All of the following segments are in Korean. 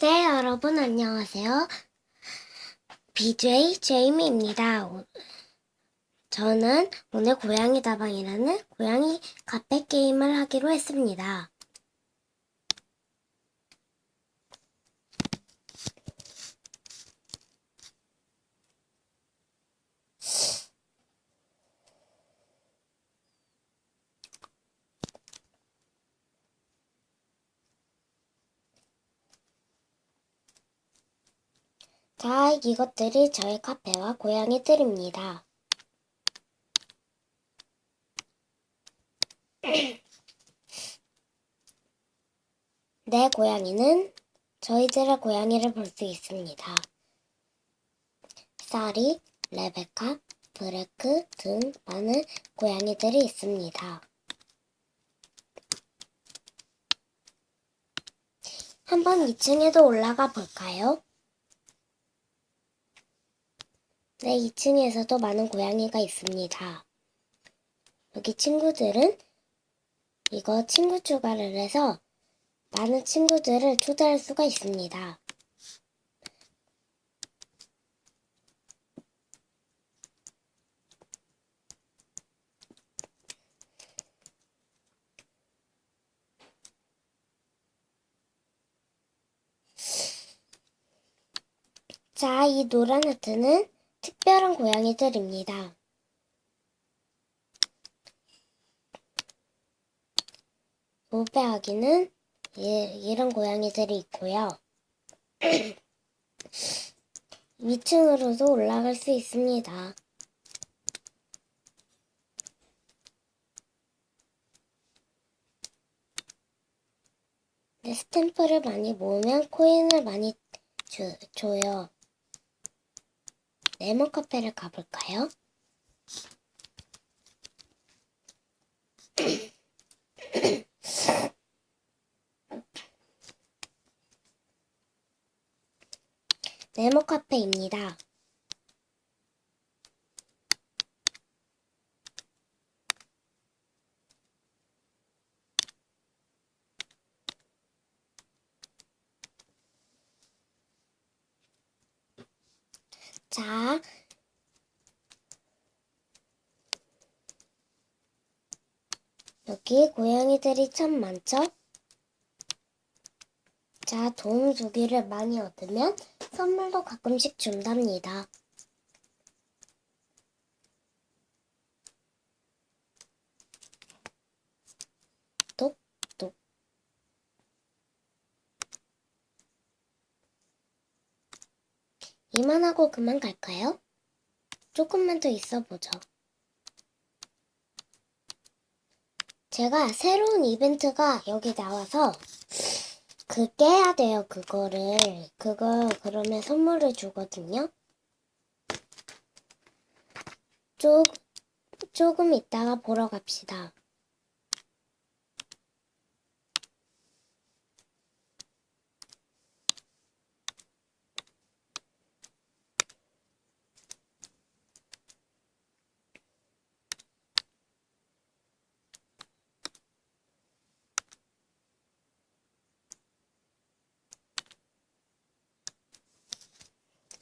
네, 여러분 안녕하세요. BJ 제이미입니다. 오- 저는 오늘 고양이 다방이라는 고양이 카페 게임을 하기로 했습니다. 자, 이것들이 저희 카페와 고양이들입니다. 내 고양이는 저희들의 고양이를 볼 수 있습니다. 쌀이, 레베카, 브레크 등 많은 고양이들이 있습니다. 한번 2층에도 올라가 볼까요? 네, 2층에서도 많은 고양이가 있습니다. 여기 친구들은 이거 친구 추가를 해서 많은 친구들을 초대할 수가 있습니다. 자, 이 노란 하트는 특별한 고양이들입니다. 모배아기는 이런 고양이들이 있고요. 2층으로도 올라갈 수 있습니다. 네, 스탬프를 많이 모으면 코인을 많이 주, 줘요. 네모 카페를 가볼까요? 네모 카페입니다. 자, 여기 고양이들이 참 많죠? 자, 도움 주기를 많이 얻으면 선물도 가끔씩 준답니다. 똑똑. 이만하고 그만 갈까요? 조금만 더 있어 보죠. 제가 새로운 이벤트가 여기 나와서 그 깨야 돼요, 그거를. 그거 그러면 선물을 주거든요. 조, 조금 있다가 보러 갑시다.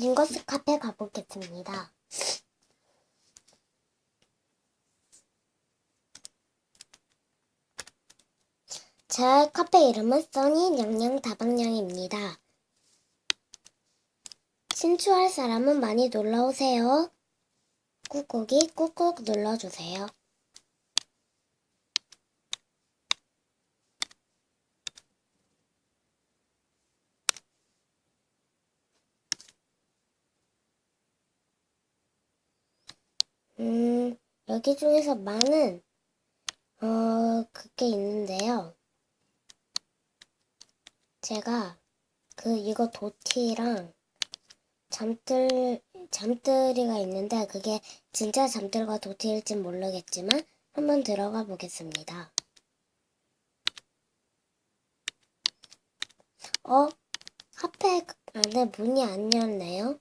링거스 카페 가보겠습니다. 제 카페 이름은 써니 냥냥 다방냥입니다. 신추할 사람은 많이 놀러 오세요. 꾹꾹이 꾹꾹 눌러주세요. 음, 여기 중에서 많은, 어, 그게 있는데요. 제가 그, 이거 도티랑 잠들, 잠들이가 있는데 그게 진짜 잠들과 도티일진 모르겠지만 한번 들어가 보겠습니다. 어? 카페 안에 문이 안 열네요?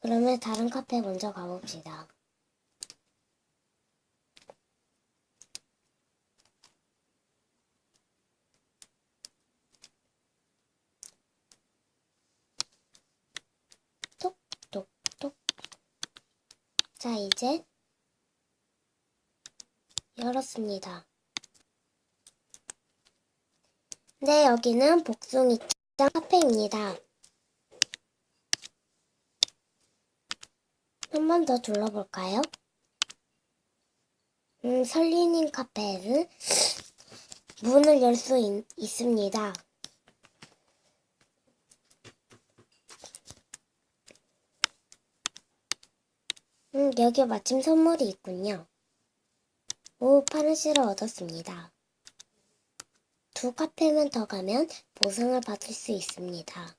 그러면 다른 카페 먼저 가봅시다. 자, 이제 열었습니다. 네, 여기는 복숭이장 카페입니다. 한 번 더 둘러볼까요? 음, 설리닝 카페는 문을 열 수 있습니다. 음, 여기 마침 선물이 있군요. 오, 파르시를 얻었습니다. 두 카페만 더 가면 보상을 받을 수 있습니다.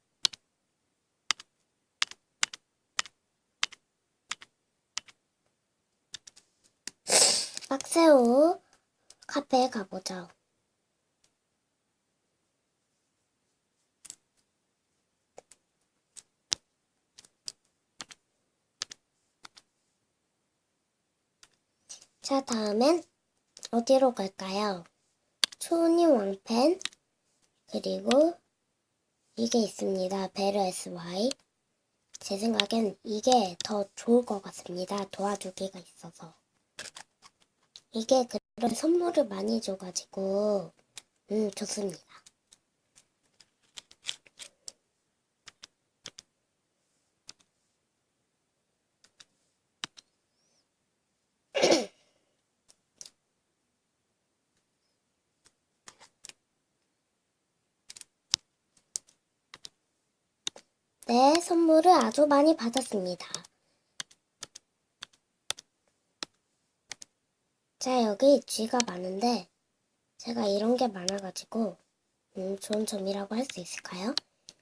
박새우 카페에 가보죠. 자, 다음엔 어디로 갈까요? 초님 왕팬, 그리고 이게 있습니다. 베르 SY. 제 생각엔 이게 더 좋을 것 같습니다. 도와주기가 있어서. 이게 그런 선물을 많이 줘가지고, 음, 좋습니다. 네, 선물을 아주 많이 받았습니다. 자, 여기 쥐가 많은데, 제가 이런 게 많아가지고, 음, 좋은 점이라고 할 수 있을까요?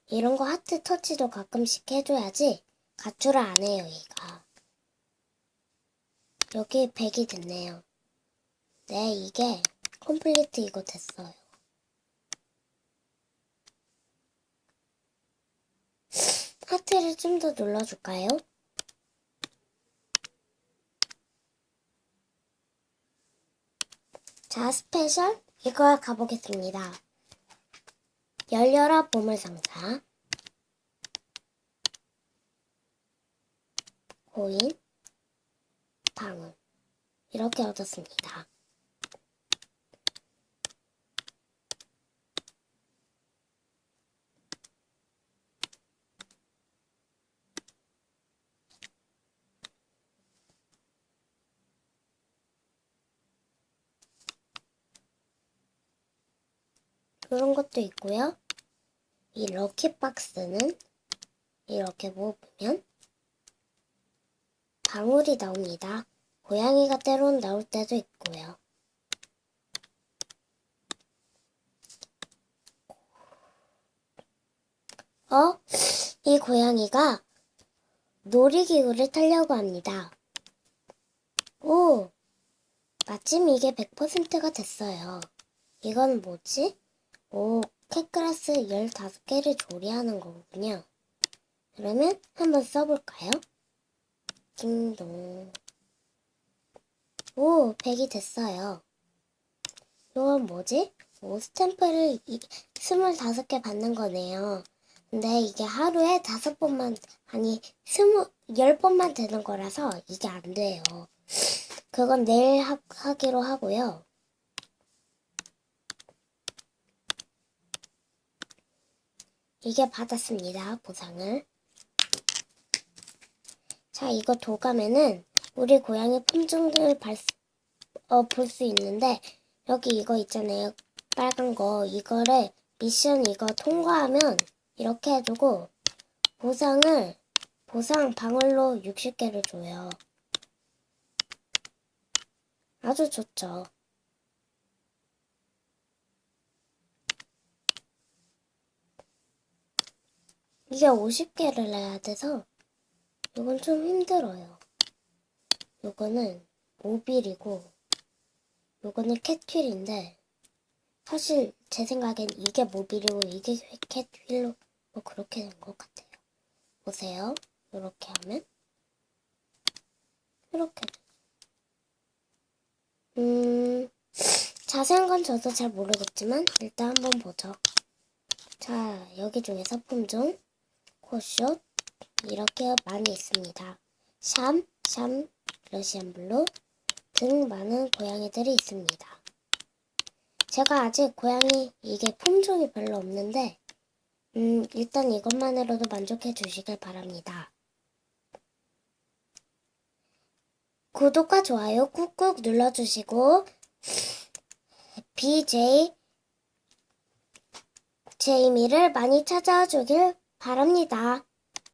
이런 거 하트 터치도 가끔씩 해줘야지, 가출을 안 해요, 얘가. 여기 100이 됐네요. 네, 이게 컴플리트 이거 됐어요. 하트를 좀 더 눌러줄까요? 자, 스페셜 이거 가보겠습니다. 열려라 보물상자 고인 방울 이렇게 얻었습니다. 그런 것도 있고요. 이 럭키 박스는 이렇게 모으면 방울이 나옵니다. 고양이가 때론 나올 때도 있고요. 어? 이 고양이가 놀이기구를 타려고 합니다. 오! 마침 이게 100%가 됐어요. 이건 뭐지? 오, 캣그라스 15개를 조리하는 거군요. 그러면 한번 써볼까요? 띵동. 오, 100이 됐어요. 이건 뭐지? 오, 스탬프를 25개 받는 거네요. 근데 이게 하루에 5번만, 아니, 20, 10번만 되는 거라서 이게 안 돼요. 그건 내일 하, 하기로 하고요. 이게 받았습니다. 보상을. 자, 이거 도감에는 우리 고양이 품종을 어, 볼 수 있는데 여기 이거 있잖아요. 빨간 거. 이거를 미션 이거 통과하면 이렇게 해주고 보상을 보상 방울로 60개를 줘요. 아주 좋죠. 이게 50개를 내야 돼서 이건 좀 힘들어요. 요거는 모빌이고 요거는 캣휠인데 사실 제 생각엔 이게 모빌이고 이게 캣휠로 뭐 그렇게 된 것 같아요. 보세요. 이렇게 하면 이렇게 음 자세한 건 저도 잘 모르겠지만 일단 한번 보죠. 자 여기 중에서 품종 코숏 이렇게 많이 있습니다. 샴, 샴, 러시안 블루 등 많은 고양이들이 있습니다. 제가 아직 고양이 이게 품종이 별로 없는데 음, 일단 이것만으로도 만족해 주시길 바랍니다. 구독과 좋아요 꾹꾹 눌러주시고 BJ 제이미를 많이 찾아주길 바랍니다.